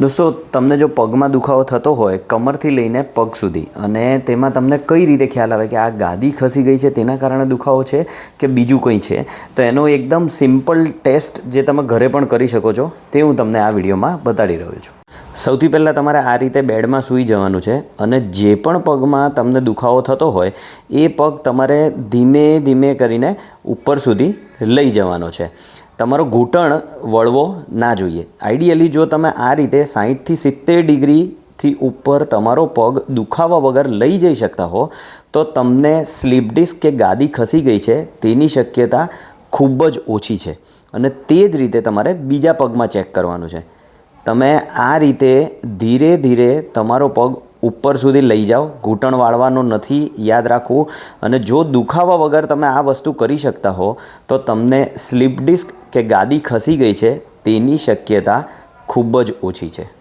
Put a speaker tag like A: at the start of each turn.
A: દોસ્તો, તમને જો પગમાં દુખાવો થતો હોય, કમરથી લઈને પગ સુધી, અને તેમાં તમને કઈ રીતે ખ્યાલ આવે કે આ ગાદી ખસી ગઈ છે, તેના કારણે દુખાવો છે કે બીજું કંઈ છે, તો એનો એકદમ સિમ્પલ ટેસ્ટ જે તમે ઘરે પણ કરી શકો છો, તે હું તમને આ વિડીયોમાં બતાડી રહ્યો છું. સૌથી પહેલાં તમારે આ રીતે બેડમાં સૂઈ જવાનું છે, અને જે પણ પગમાં તમને દુખાવો થતો હોય, એ પગ તમારે ધીમે ધીમે કરીને ઉપર સુધી લઈ જવાનો છે. તમારો ઘૂંટણ વળવો ના જોઈએ. આઈડિયલી જો તમે આ રીતે સાહીઠથી સિત્તેર ડિગ્રીથી ઉપર તમારો પગ દુખાવા વગર લઈ જઈ શકતા હો, તો તમને સ્લીપ ડિસ્ક કે ગાદી ખસી ગઈ છે, તેની શક્યતા ખૂબ જ ઓછી છે. અને તે જ રીતે તમારે બીજા પગમાં ચેક કરવાનું છે. તમે આ રીતે ધીરે ધીરે તમારો પગ ઉપર સુધી લઈ જાઓ. ઘૂંટણ વાળવાનો નથી યાદ રાખવું. અને જો દુખાવા વગર તમે આ વસ્તુ કરી શકતા હો, તો તમને સ્લીપ ડિસ્ક કે ગાદી ખસી ગઈ છે તેની શક્યતા ખૂબ જ ઓછી છે.